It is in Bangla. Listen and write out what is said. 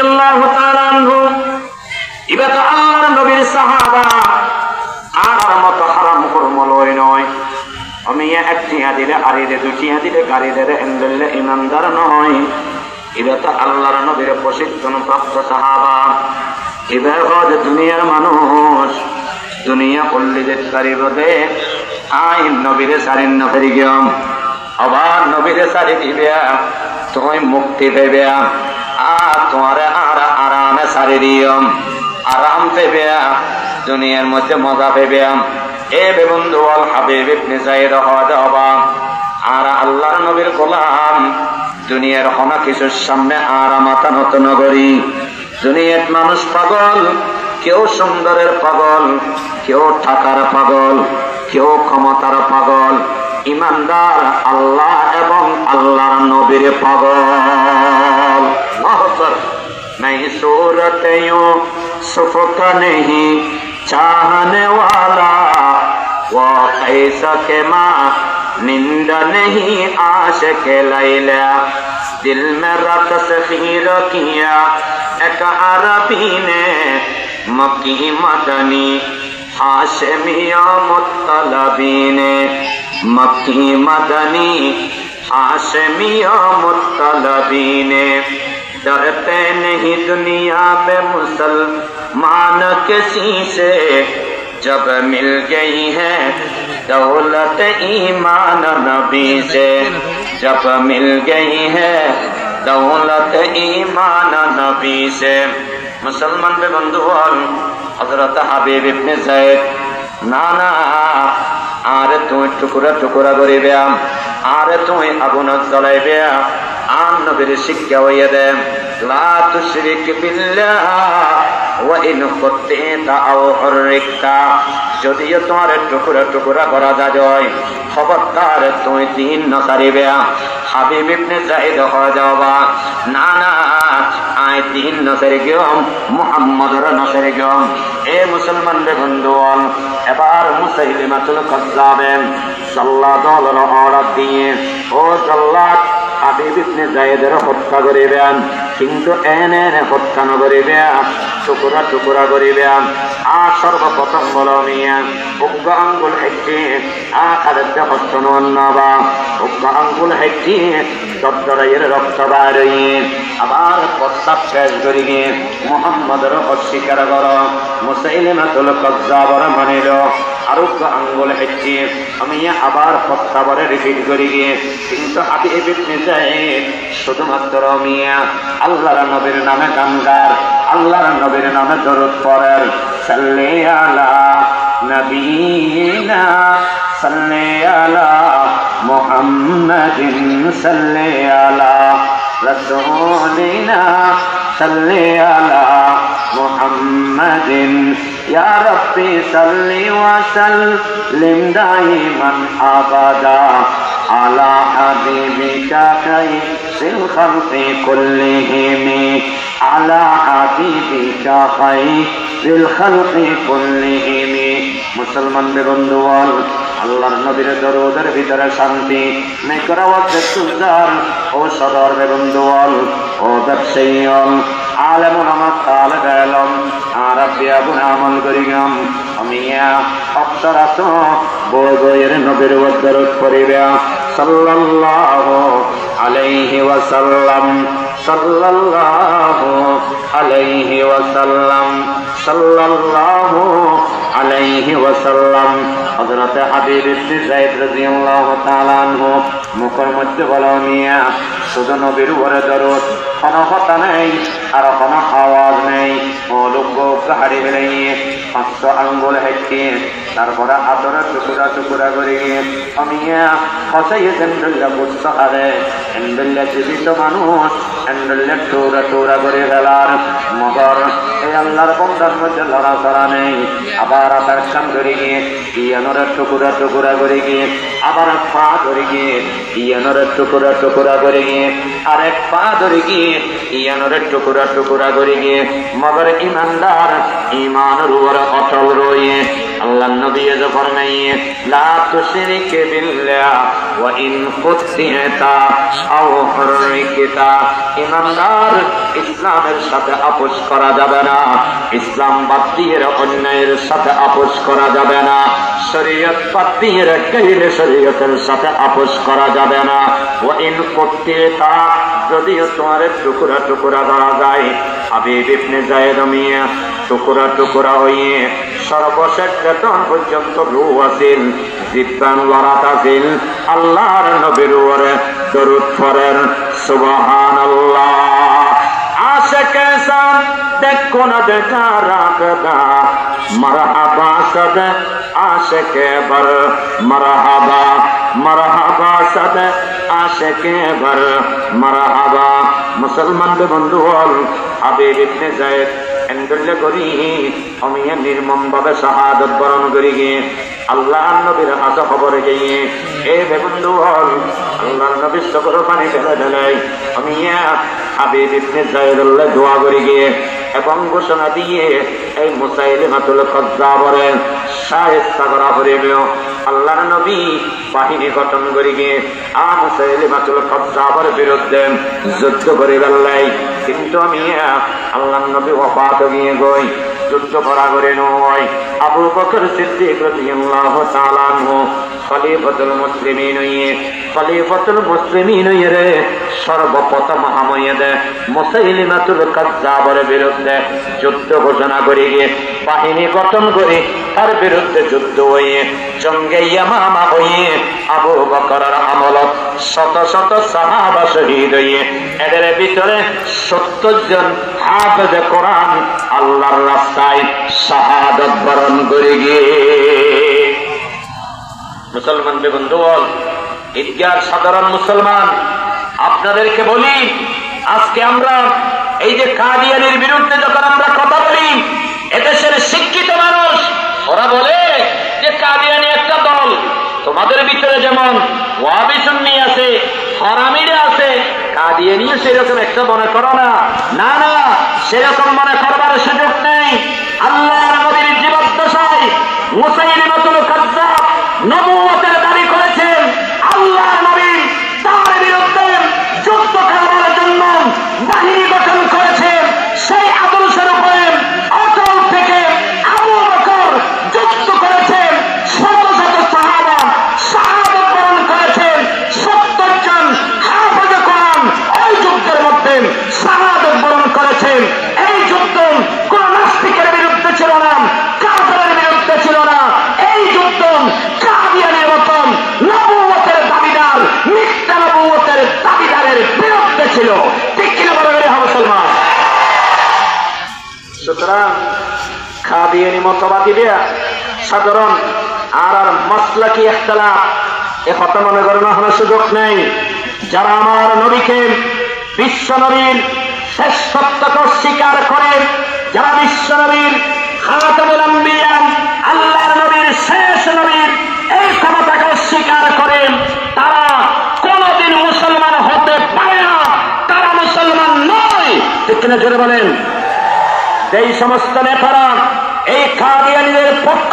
রাদিয়াল্লাহু তাআলা আনহু। ইবা তো আল্লাহর নবীর সাহাবা আর মত হারাম কর্ম লয় নয়। আমি একটিয়া দিলে আরিদে দুটিয়া দিলে গাড়িদের এন্ডলে ইমানদার নয়। এরা তো আল্লাহর নবীর প্রশিক্ষণ প্রাপ্ত দুনিয়ার মানুষ। দুনিয়া পল্লীদের আইন নবীরে সারিন নফেরি গিয়ম নবীরে সারি দিবে, তুমি মুক্তি আর তোমার আর আরামে সারি দিয়ম আরাম পেবে দুনিয়ার মধ্যে মজা পেবে এ বেবন্ধু আল হাবিব ইবনে সাইদ হওয়া হবা আর আল্লাহর নবীর গোলাম, দুনিয়ার হনা কিছুর সামনে আর মাথা নত নগরী দুনিয়ার মানুষ পাগল, কেউ সুন্দরের পাগল, কেউ টাকার পাগল, কেউ ক্ষমতার পাগল। ইমানদার আল্লাহ এবং আল্লাহর নবীর পাগল মহতর नहीं सूरत यूं सुफक नहीं चाहने वाला वो कैसा के माँ निंद नहीं आश के लैला दिल में रत से खीर किया एक अरबी ने मक्की मदनी हाशमिया मुतलबी ने मक्की मदनी हाशमिया मुतलबी ने डरते नहीं दुनिया में मुसलमान किसी से जब मिल गई है दौलत ईमान नबी से। जब मिल गई है दौलत ईमान नबी से। मुसलमान पे बंधु हज़रत हबीब इब्ने जैद না আরে তুমি টুকুরা টুকুরা করিবে। আরে তুমি আগুন জ্বলাইবে। আন নবীর শিক্ষা হইয়া দেন লা তুশরিক বিল্লাহ ওয়া ইন কুতিতা আও হুররিকতা যদিও তোমার টুকুরা টুকুরা করা যায় খবরদার তুমি দিন নসারিবে হাবিব ইবনে জাহিদ হয়ে যাওয়া। না না আয় দিন নসারি গিয়ম, মুহাম্মদর নসারি গিয়ম। এ মুসলমান রে বন্ধুগণ, এবার মুসাইলিমাতুল সাল্লাল্লাহু অর্ডার দিয়ে, ও সাল্লাত হাবিব ইবনে জায়েদের হত্যা করিবেন। কিন্তু এনে এনে হত্যা নকরিবেন টুকুরা টুকুরা করিবেন আর সর্বপ্রথম বল মিয়া উগ্র আঙ্গুল হেঁটে আখাদ্য হস্ত নবা উগ্র আঙ্গুল হেঁটে দপ্তরের রক্ত বাড়িয়ে আবার প্রস্তাব শেষ করি গিয়ে মোহাম্মদের অস্বীকার কর মুসাইলিমাতুল কজ্জাবর মানিল। আরও আঙ্গুল হেঁটে আমি আবার প্রস্তাবরে রিপিট করি গিয়ে কিন্তু হাতে এবিটনে যায় শুধুমাত্র মিয়া আল্লাহর নবীর নামে গান গার আল্লাহর নবীর নামে দরদ পড়ের। সাল্লে আলা নবীনা, সাল্লে আলা মুহাম্মাদিন, সাল্লে আলা রাসূলিনা। صل على محمد يا ربي صل وسلم دائما ابدا على حبيبك خير الخلق كلهم على حبيبك خير الخلق كلهم মুসলমান বন্ধুগণ আল্লাহর নবীর দরুদের ভিতরে শান্তি করা সুন্দর, ও সদর বন্ধুগণ ও ব্যবসায়ী আলম আমার তাল গেলাম আর আব্বিয়াবুন আমল করি গম আমি অপ্তর আস বই বইয়ের নবীর দরদ করিবে। সাল্লাল্লাহু আলাইহি ওয়াসাল্লাম, সাল্লাল্লাহু আলাইহি ওয়াসাল্লাম। সাল্লাল্লাহু আলাইহি ওয়াসাল্লাম। হযরত হাবিব ইবনে যায়েদ রাদিয়াল্লাহু তাআলা আনহু মুখের মধ্যে বলা মিয়া শুধু নবীর উপরে দরদ, কোনো কথা নেই আর কোনো আওয়াজ নেই। ও লোক গাড়ি বেরিয়ে পাঁচশো আঙ্গুল হেঁটে তারপরে আদরের টুকুরা টুকুরা করে আমি হসাই এন্ডুল্লা বুঝতে পারে এন্ডুল্লা জীবিত মানুষ এন্ডুল্লা টুরা টুরা করে ফেলার মগর। এই আল্লাহর বন্ধার মধ্যে লড়াচড়া নেই। আবার আবার কাম করে গিয়ে ইয়ানোর টুকুরা টুকুরা করে গিয়ে, আবার পা ধরে গিয়ে ইয়ানোর টুকুরা টুকুরা করে গিয়ে আরেক পা ধরে গিয়ে ইয়ানোর টুকুরা টুকুরা করে গিয়ে, মগর ইমানদার, ইমানের উপর অটল রয়ে আল্লাহ নবী ফরমাইয়ে লা তুশরিক বিল্লাহ ওয়া ইন কুতিতা আও হুররিকিতা ইমানদার ইসলামের সাথে আপোষ করা যাবে না, ইসলাম বাদ দিয়ে অন্যায়ের সাথে আপোষ করা যাবে না, শরীয়ত বাদ দিয়ে গাইরে শরীয়তের সাথে আপোষ করা যাবে না। ও ইন কুতিতা যদিও তোমার টুকরা টুকরা করা যায়, হাবিব ইবনে জায়েদ মিয়া, টুকরা টুকরা হইয়ে সর্বশেষ বেতন পর্যন্ত রু আসিল, জিব্বান লড়াত আসিল। আল্লাহর নবীর উপরে দরুদ পড়েন, সুবহানাল্লাহ। আশকে সাথ দেখো না দেখা রাখদা মরহাবা সদ আশকে বর মরহাবা মরহাবা সদ আশকে বর মরহাবা, মুসলমান বন্ধু হল হাবিব ইবনে জায়েদ এন্ডলে করি আমি নির্মম ভাবে শাহাদত বরণ করি গিয়ে আল্লাহ নবীর হাসা খবরে গিয়ে এ বন্ধু হল আল্লাহ নবীর সকল পানি ফেলে ফেলাই আমি হাবিব ইবনে জায়েদুল্লাহ দোয়া এবং ঘোষণা দিয়ে এই মুসাইলে মাতুল কজ্জাবরের সাহেস্তা করা করিল আল্লাহর নবী বাহিনী গঠন করি গিয়ে আ মুসাইলে মাতুল কজ্জাবর বিরুদ্ধে যুদ্ধ করে বেল্লাই, কিন্তু আমি আল্লাহ নবী অপাত গিয়ে গই, যুদ্ধ করা করে নয়। আবু বকর সিদ্দিক রাদিয়াল্লাহু তাআলা খলিফাতুল মুসলিমিন হইয়ে খলিফাতুল মুসলিমিন হইয়ে রে, সর্বপ্রথম হাময়েদে মুসাইলিমাতুল কাজ্জাবের বিরুদ্ধে যুদ্ধ ঘোষণা করে গিয়ে বাহিনী গঠন করে, তার বিরুদ্ধে যুদ্ধ হইয়ে, জঙ্গে ইয়ামামা হইয়ে, আবু বকরের আমলত শত শত সাহাবা শহীদ হইয়ে, এদের ভিতরে সত্তর জন হাফেজ কোরআন আল্লাহর রাস্তায় শাহাদত বরণ করে গিয়ে মুসলমান বন্ধু বল ঈদগার সাধারণ মুসলমান, আপনাদেরকে বলি, আজকে আমরা এই যে কাদিয়ানির বিরুদ্ধে যখন আমরা কথা বলি, এদেশের শিক্ষিত মানুষ, ওরা বলে যে কাদিয়ানি একটা দল। তোমাদের ভিতরে যেমন ওয়াবি সুন্নি আছে, হরামিরে আছে, কাদিয়ানিও সেরকম একটা মনে করো না না, সেরকম মনে করবার সুযোগ নেই। আল্লাহ খাদিয়ানি মতবাদীরা সাধারণ আর আর মাসলাকি একতলা এ কথা মনে করেন সুযোগ নেই। যারা আমার নবীকে বিশ্ব নবীর স্বীকার করে, যারা বিশ্ব নবীর খাতামুল আল্লাহর নবীর শেষ নবীর এই ক্ষমতাকে স্বীকার করেন তারা কোনদিন মুসলমান হতে পারে না। তারা মুসলমান নয়। ঠিক জোরে বলেন? এই সমস্ত নেতারা এই কাদিয়ানিদের পক্ষ